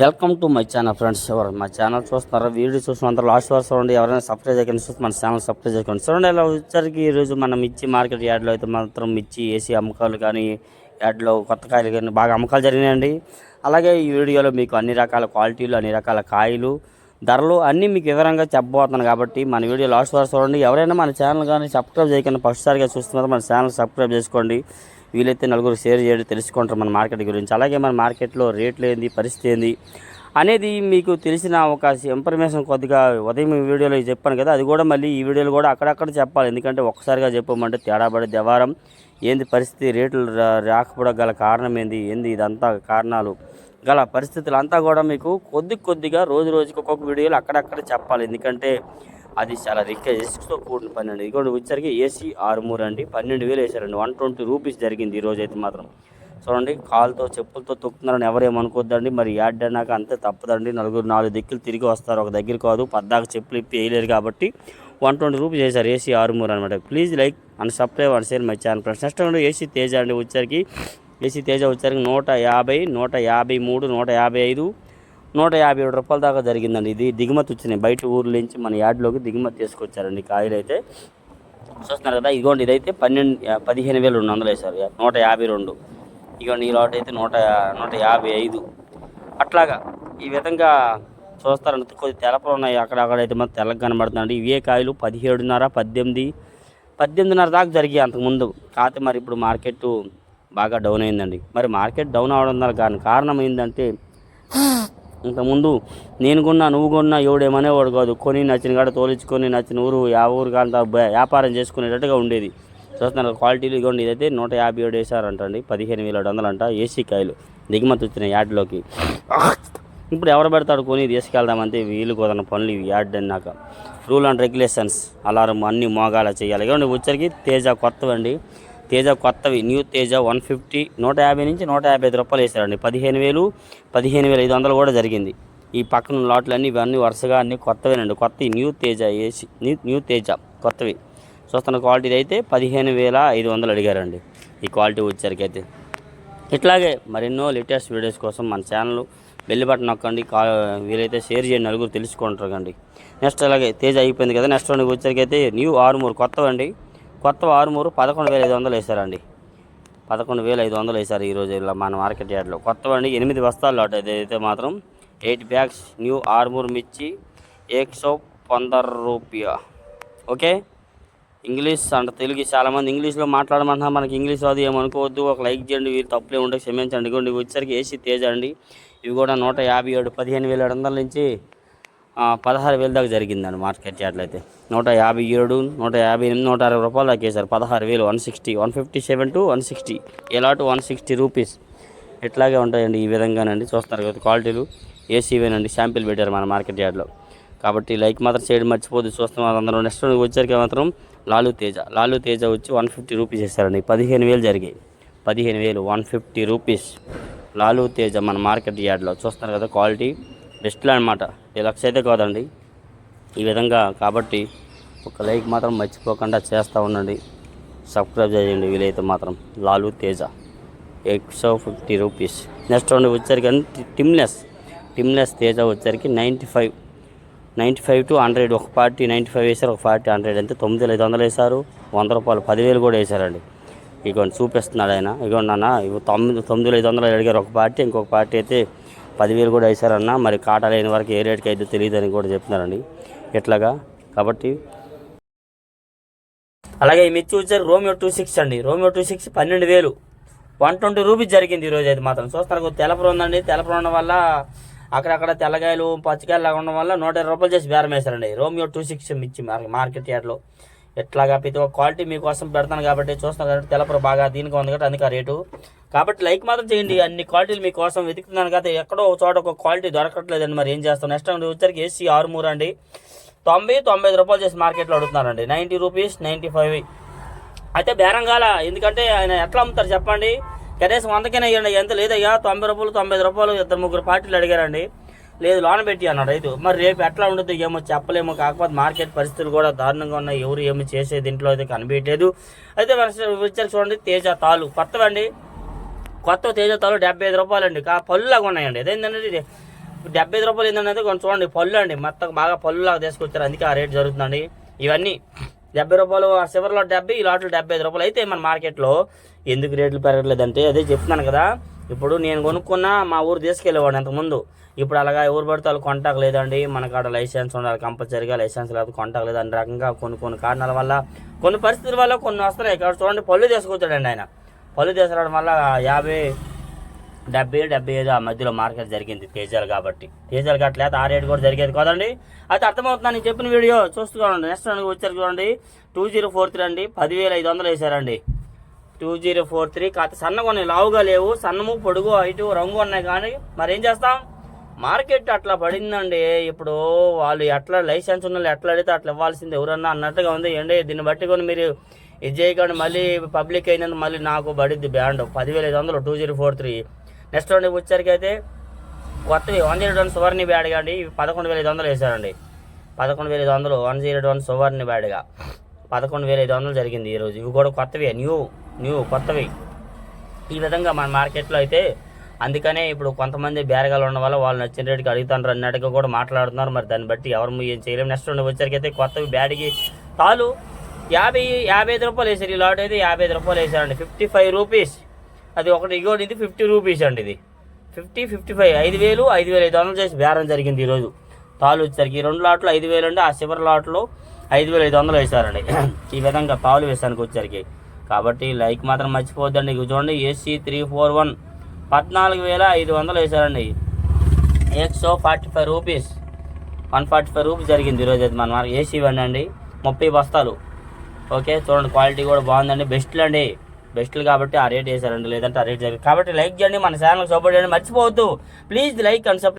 Welcome to my channel friends ఎవరు మా channel చూస్తున్నారు వీడియో చూసిన అందరూ లాస్ట్ వరకు చూడండి. ఎవరైనా సబ్స్క్రైబ్ చేయకుండా చూస్తే మన ఛానల్ సబ్స్క్రైబ్ చేసుకోండి చూడండి ఇలా వచ్చరికి ఈరోజు మన మిర్చి మార్కెట్ యార్డ్లో అయితే మాత్రం మిర్చి ఏసీ అమ్మకాలు కానీ యార్డ్లో కొత్త కాయలు కానీ బాగా అమ్మకాలు జరిగినాయండి. అలాగే ఈ వీడియోలో మీకు అన్ని రకాల క్వాలిటీలు అన్ని రకాల కాయలు ధరలు అన్నీ మీకు వివరంగా చెప్పబోతున్నాను కాబట్టి మన వీడియో లాస్ట్ వరకు చూడండి. ఎవరైనా మన ఛానల్ కానీ సబ్స్క్రైబ్ చేయకుండా ఫస్ట్ సారిగా చూస్తున్నారో మన ఛానల్ సబ్స్క్రైబ్ చేసుకోండి. వీలైతే నలుగురు షేర్ చేయండి తెలుసుకుంటారు మన మార్కెట్ గురించి. అలాగే మన మార్కెట్లో రేట్లు ఏంది పరిస్థితి ఏంది అనేది మీకు తెలిసిన ఒక ఇన్ఫర్మేషన్ కొద్దిగా ఉదయం ఈ వీడియోలో చెప్పాను కదా అది కూడా మళ్ళీ ఈ వీడియోలో కూడా అక్కడక్కడ చెప్పాలి. ఎందుకంటే ఒక్కసారిగా చెప్పమంటే తేడా పడే వ్యవహారం. ఏంది పరిస్థితి రేట్లు రా- రాకపోవడం గల కారణం ఏంది ఏంది ఇదంతా కారణాలు గల పరిస్థితులు అంతా కూడా మీకు కొద్ది కొద్దిగా రోజు రోజుకి ఒక్కొక్క వీడియోలు అక్కడక్కడ చెప్పాలి. ఎందుకంటే అది చాలా రిక్ రిస్క్తో కూడిన పని అండి ఇదిగోండి వచ్చేసరికి ఏసీ ఆరుమూరు అండి. పన్నెండు వేలు వేసారండి వన్ ట్వంటీ రూపీస్ జరిగింది ఈరోజు అయితే మాత్రం. చూడండి కాలుతో చెప్పులతో తొక్కుతున్నారని ఎవరేమనుకోద్దండి మరి యాడ్ అన్నాక అంతే తప్పదండి. నలుగురు నాలుగు దిక్కులు తిరిగి వస్తారు. ఒక దగ్గర కాదు పద్దాక చెప్పులు ఇప్పి వేయలేరు కాబట్టి వన్ ట్వంటీ రూపీస్ చేశారు ఏసీ ఆరుమూరు అనమాట please like and subscribe and share my channel friends. Next AC Teja అండి. వచ్చరికి ఏసీ తేజ వచ్చరికి నూట యాభై నూట యాభై మూడు నూట యాభై ఐదు నూట యాభై ఏడు రూపాయల దాకా జరిగిందండి. ఇది దిగుమతి వచ్చినాయి. బయట ఊర్ల నుంచి మన యార్డ్లోకి దిగుమతి తీసుకొచ్చారండి కాయలు అయితే చూస్తున్నారు కదా ఇదిగోండి ఇదైతే పన్నెండు పదిహేను వేలు రెండు వందలు వేశారు. నూట యాభై రెండు. ఇదిగోండి ఈ లాట్ అయితే నూట నూట యాభై ఐదు. అట్లాగా ఈ విధంగా చూస్తారంటే కొద్ది తెలపలు ఉన్నాయి. అక్కడ అక్కడైతే మాత్రం తెల్లగా కనబడుతుందండి. ఇవే కాయలు పదిహేడున్నర పద్దెనిమిది పద్దెనిమిదిన్నర దాకా జరిగాయి అంతకుముందు. కాకపోతే మరి ఇప్పుడు మార్కెట్ బాగా డౌన్ అయిందండి. మరి మార్కెట్ డౌన్ అవడం దానికి కారణం కారణం ఏంటంటే ఇంతకుముందు నేను కొన్నా నువ్వు కొన్నా ఎవడేమనేవాడు కాదు. కొని నచ్చిన కాడ తోలించుకొని నచ్చిన ఊరు ఆ ఊరు కాంత వ్యాపారం చేసుకునేటట్టుగా ఉండేది. చూస్తున్నారు క్వాలిటీలు ఇదిగోండి ఇదైతే నూట యాభై ఏడు వేసారంటండి. పదిహేను వేల ఏడు వందలు అంట ఏసీ కాయలు. దిగుమతి వచ్చిన యాడ్లోకి ఇప్పుడు ఎవరు పెడతాడు కొని తీసుకెళ్దామంటే వీలు కుదరని పనులు ఇవి యాడ్ అన్నాక. రూల్ అండ్ రెగ్యులేషన్స్ అలారం అన్ని మోగాల చేయాలి. ఇవ్వండి వచ్చరికి తేజ కొత్తవండి. తేజ కొత్తవి. New Teja one fifty. నూట యాభై నుంచి నూట యాభై ఐదు రూపాయలు వేసారండి పదిహేను వేలు పదిహేను వేల ఐదు వందలు కూడా జరిగింది. ఈ పక్కన లాట్లన్నీ ఇవన్నీ వరుసగా అన్నీ కొత్తవేనండి. కొత్త new Teja AC new new Teja కొత్తవి. చూస్తున్న క్వాలిటీ అయితే పదిహేను వేల ఐదు వందలు అడిగారండి. ఈ క్వాలిటీ వచ్చేసరికైతే అయితే. ఇట్లాగే మరెన్నో లేటెస్ట్ వీడియోస్ కోసం మన ఛానల్ బెల్ బటన్ నొక్కండి. కా వీలైతే షేర్ చేయండి. నలుగురు తెలుసుకుంటారండి నెక్స్ట్ అలాగే తేజ అయిపోయింది కదా. నెక్స్ట్ వన్ న్యూ అయితే న్యూ ఆరుమూరు కొత్తవండి. కొత్త ఆరుమూరు పదకొండు వేల ఐదు వందలు వేశారండి. పదకొండు వేల ఐదు వందలు వేశారు ఈరోజు ఇలా మన మార్కెట్ యార్డ్లో. కొత్త అండి ఎనిమిది బస్తాలు లాట్ అయితే మాత్రం ఎయిట్ బ్యాగ్స్ న్యూ ఆర్మూర్ మిర్చి ఏక్ సో పందర్ రూపాయ. ఓకే? ఇంగ్లీష్ అంట తెలుగు చాలామంది ఇంగ్లీష్లో మాట్లాడమంటున్నా మనకి ఇంగ్లీష్ అది ఏమనుకోవద్దు. ఒక లైక్ చేయండి వీరు తప్పులే ఉంటే క్షమించండి. ఇదిగోండి ఇవి ఏసీ తేజ అండి ఇవి కూడా నూట యాభై ఏడు పదిహేను వేల ఏడు వందల నుంచి పదహారు వేలు దాకా జరిగిందండి మార్కెట్ యార్డ్లో నూట యాభై ఏడు నూట యాభై ఎనిమిది నూట అరవై రూపాయలు దాకా వేశారు. పదహారు వేలు one sixty one fifty seven to one sixty. Allot one sixty rupees. ఇట్లాగే ఉంటాయండి ఈ విధంగానండి. చూస్తున్నారు కదా క్వాలిటీలు. ఏసీవేనండి శాంపిల్ పెట్టారు మన మార్కెట్ యార్డ్లో. కాబట్టి లైక్ మాత్రం చేయడం మర్చిపోదు చూస్తున్నారు వాళ్ళందరూ నెక్స్ట్ వచ్చరికి మాత్రం లాలు తేజ. లాలు తేజ వచ్చి వన్ ఫిఫ్టీ రూపీస్ ఇస్తారండి పదిహేను వేలు జరిగాయి. పదిహేను వేలు one fifty rupees. Lalu Teja మన మార్కెట్ యార్డ్లో. చూస్తున్నారు కదా క్వాలిటీ. బెస్ట్లో అనమాట డిలక్స్ అయితే కాదండి. ఈ విధంగా కాబట్టి ఒక లైక్ మాత్రం మర్చిపోకుండా చేస్తూ ఉండండి. సబ్స్క్రైబ్ చేయండి. వీలైతే మాత్రం లాలు తేజ ఎక్సో ఫిఫ్టీ రూపీస్. నెక్స్ట్ రెండు వచ్చరికి టిమ్లెస్ టిమ్లెస్ తేజ వచ్చరికి ninety five ninety five to hundred. ఒక పార్టీ నైంటీ ఫైవ్ వేశారు ఒక పార్టీ హండ్రెడ్ అంటే తొమ్మిది వేల ఐదు వందలు వేశారు వంద రూపాయలు పదివేలు కూడా వేశారండి ఇగోండి చూపిస్తున్నాడు ఆయన. ఇగోండి నాన్న ఇవి తొమ్మిది తొమ్మిది వేల ఐదు వందలు అడిగారు. ఒక పార్టీ ఇంకొక పార్టీ అయితే పదివేలు కూడా వేశారన్న మరి కాటా లేని వరకు ఏ రేట్కి అయితే తెలియదని కూడా చెప్తున్నారండి. ఎట్లాగా? కాబట్టి అలాగే మీరు మిర్చి వచ్చారు రోమియో టూ సిక్స్ అండి. రోమియో టూ సిక్స్ పన్నెండు వేలు. వన్ ట్వంటీ రూపీస్ జరిగింది ఈరోజు అయితే మాత్రం. చూస్తారు తెలపరు ఉందండి. తెలపరు ఉండడం వల్ల అక్కడక్కడ తెల్లగాయలు పచ్చికాయలు లాగా ఉండడం వల్ల నూట ఇరవై రూపాయలు చేసి బేరం వేశారండి. రోమియో టూ సిక్స్ మిర్చి మార్కెట్ యార్డ్లో. ఎట్లాగా? ప్రతి ఒక్క క్వాలిటీ మీకోసం పెడతాను కాబట్టి చూస్తున్నారు కాబట్టి తెలపరు బాగా దీనికి ఉంది కాబట్టి అందుకే రేటు. కాబట్టి లైక్ మాత్రం చేయండి. అన్ని క్వాలిటీలు మీకోసం వెతుకుతున్నాను కదా ఎక్కడో ఒక చోట ఒక క్వాలిటీ దొరకట్లేదండి మరి ఏం చేస్తాం? నెక్స్ట్ వచ్చరికి ఏసీ ఆరుమూరు అండి. తొంభై తొంభై ఐదు రూపాయలు చేసి మార్కెట్లో అడుగుతున్నారండి నైంటీ రూపీస్ నైంటీ ఫైవ్. అయితే బేరం కాల ఎందుకంటే ఆయన ఎట్లా అమ్ముతారు చెప్పండి? కనీసం వందకైనా ఇవ్వండి. ఎంత లేదయ్యా? తొంభై రూపాయలు తొంభై రూపాయలు ఇద్దరు ముగ్గురు పార్టీలు అడిగారండి. లేదు లోన పెట్టి అన్నాడు. రైతు మరి రేపు ఎట్లా ఉండదు ఏమో చెప్పలేమో. కాకపోతే మార్కెట్ పరిస్థితులు కూడా దారుణంగా ఉన్నాయి. ఎవరు ఏమి చేసే దీంట్లో అయితే కనిపించలేదు అయితే వచ్చారు చూడండి తేజ తాలు కొత్తవండి. కొత్త తేజతాలు డెబ్బై ఐదు రూపాయలండి. కా పళ్ళులాగా ఉన్నాయండి. అదేంటంటే డెబ్బై ఐదు రూపాయలు ఏంటంటే కొంచెం చూడండి. పళ్ళు అండి. మొత్తం బాగా పళ్ళులాగా తీసుకొచ్చారు. అందుకే ఆ రేట్ జరుగుతుందండి. ఇవన్నీ డెబ్బై రూపాయలు ఆ చివరిలో డెబ్బై ఈ లాట్లు డెబ్బై ఐదు రూపాయలు అయితే మన మార్కెట్లో ఎందుకు రేట్లు పెరగట్లేదంటే అదే చెప్తున్నాను కదా. ఇప్పుడు నేను కొనుక్కున్న మా ఊరు తీసుకెళ్ళేవాడు అంతకుముందు. ఇప్పుడు అలాగా ఎవరు పడితే వాళ్ళు కొంటాకు లేదండి మన కాడ లైసెన్స్ ఉండాలి కంపల్సరీగా లైసెన్స్ లేదు కొంటాకు లేదు అన్ని రకంగా కొన్ని కొన్ని కారణాల వల్ల కొన్ని పరిస్థితుల వల్ల కొన్ని వస్తున్నాయి. ఇక్కడ చూడండి పళ్ళు తీసుకొచ్చాడండి ఆయన. పళ్ళు తీసుకురావడం వల్ల యాభై డెబ్బై డెబ్బై ఐదు ఆ మధ్యలో మార్కెట్ జరిగింది తేజాలు కాబట్టి. తేజాలు కట్టలేదు ఆ రేటు కూడా జరిగేది కదండి. అయితే అర్థమవుతుందా? నేను చెప్పిన వీడియో చూసుకోండి నెక్స్ట్ వచ్చారు చూడండి. టూ జీరో ఫోర్ త్రీ అండి. పదివేల ఐదు వందలు వేసారండి టూ జీరో ఫోర్ త్రీ కాత సన్నగా ఉన్నాయి. లావుగా లేవు. సన్నము పొడుగు హైటు రంగు ఉన్నాయి కానీ మరి ఏం చేస్తాం? మార్కెట్ అట్లా పడిందండి. ఇప్పుడు వాళ్ళు ఎట్లా లైసెన్స్ ఉన్న వాళ్ళు ఎట్లా అడిగితే అట్లా ఇవ్వాల్సింది ఎవరన్నా అన్నట్టుగా ఉంది. ఏంటి? దీన్ని బట్టి కొన్ని మీరు ఇది చేయకుండా మళ్ళీ పబ్లిక్ అయినందుకు మళ్ళీ నాకు పడిద్ది బ్యాండ్. పదివేల ఐదు వందలు two zero four three next round వచ్చరికి అయితే కొత్తవి వన్ జీరో వన్ సువర్ణి బ్యాడ్గా అండి. పదకొండు వేల ఐదు వందలు వేశారండి. పదకొండు వేల ఐదు వందలు వన్ జీరో వన్ సువర్ణి బ్యాడ్గా పదకొండు వేల ఐదు వందలు జరిగింది ఈరోజు ఇవి కూడా కొత్తవి న్యూ న్యూ కొత్తవి. ఈ విధంగా మన మార్కెట్లో అయితే అందుకనే ఇప్పుడు కొంతమంది బేరగాలు ఉండడం వల్ల వాళ్ళు నచ్చిన రేటుకి అడుగుతారు అన్నట్టుగా కూడా మాట్లాడుతున్నారు. మరి దాన్ని బట్టి ఎవరు ఏం చేయలేము నెక్స్ట్ రెండు వచ్చరికి అయితే కొత్తవి బ్యాడ్కి తాలు. యాభై యాభై ఐదు రూపాయలు వేసారు ఈ లాట్ అయితే యాభై ఐదు రూపాయలు వేసారండి ఫిఫ్టీ ఫైవ్ రూపీస్. అది ఒకటి ఇగోటి ఇది ఫిఫ్టీ రూపీస్ అండి ఇది. Fifty fifty five. ఐదు వేలు ఐదు వేలు. ఐదు వందలు చేసి బేరం జరిగింది ఈరోజు. తాలు వచ్చేసరికి ఈ రెండు లాట్లు ఐదు వేలు అండి. ఆ చివరి లాట్లో ఐదు వేలు ఐదు వందలు వేశారండి. ఈ విధంగా తాలు వేసానికి వచ్చేసరికి. కాబట్టి లైక్ మాత్రం మర్చిపోద్దండి ఇక చూడండి. AC three four one. పద్నాలుగు వేల ఐదు వందలు వేశారండి. Exo forty five rupees. One forty five rupees జరిగింది ఈరోజు అది మన ఏసీ ఇవ్వండి అండి. ముప్పై బస్తాలు. ఓకే చూడండి క్వాలిటీ కూడా బాగుందండి. బెస్ట్లు అండి. బెస్ట్లు కాబట్టి ఆ రేట్ వేసారండి లేదంటే ఆ రేట్ జరిగింది కాబట్టి లైక్ చేయండి మన ఛానల్ సపోర్ట్ చేయండి. మర్చిపోవద్దు. Please like and support